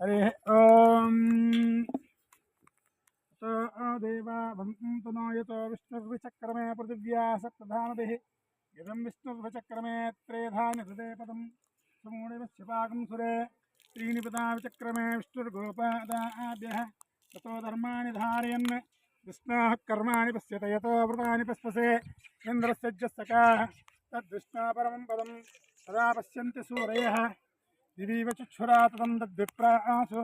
हरि तो देवा भवन्तु नो पृथिव्या सप्तधानभिः। इदं विष्णुर्विचक्रमे त्रेधानि सुरे। पदा विचक्रमे विष्णुर्गोपादाभ्यः ततो धर्माणि कर्माणि पश्यत। यतो व्रतानि पस्पसे इन्द्रस्य तद्विष्णा परमं पदं। तदा पश्यन्ति सूरयः। दिवीव चक्षुरा तदं तद्विप्रासु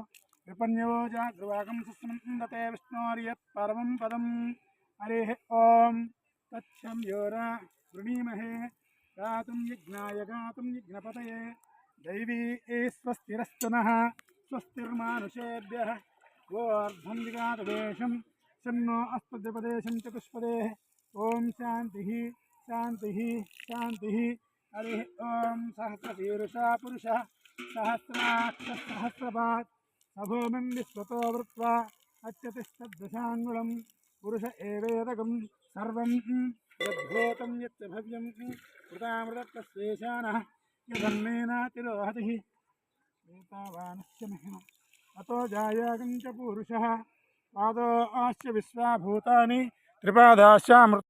विपन्यो जागृवागं सुस्मन्दते विष्णोर्यत् परमं पदं हरिः ॐ तच्छं योरा वृणीमहे। गातुं यज्ञाय, गातुं यज्ञपतये। दैवी स्वस्तिरस्तु नः स्वस्तिर्मानुषेभ्यः गोर्धं विगातदेशं शन्नो अस्तद्विपदेशं चतुष्पदेः। ॐ शान्तिः शान्तिः शान्तिः। हरिः ॐ सहस्रशीर्षा पुरुषः सहस्राक्षसहस्रपात् सभूमिं विश्वतो वृत्वा अच्यतिष्ठद्दशाङ्गुलं पुरुष एवेदकं सर्वं यद्भूतं यच्च भव्यं एतावानस्य महिमा। अतो जायागं च पूरुषः। पादो आश्च विश्वाभूतानि। त्रिपादाश्चामृत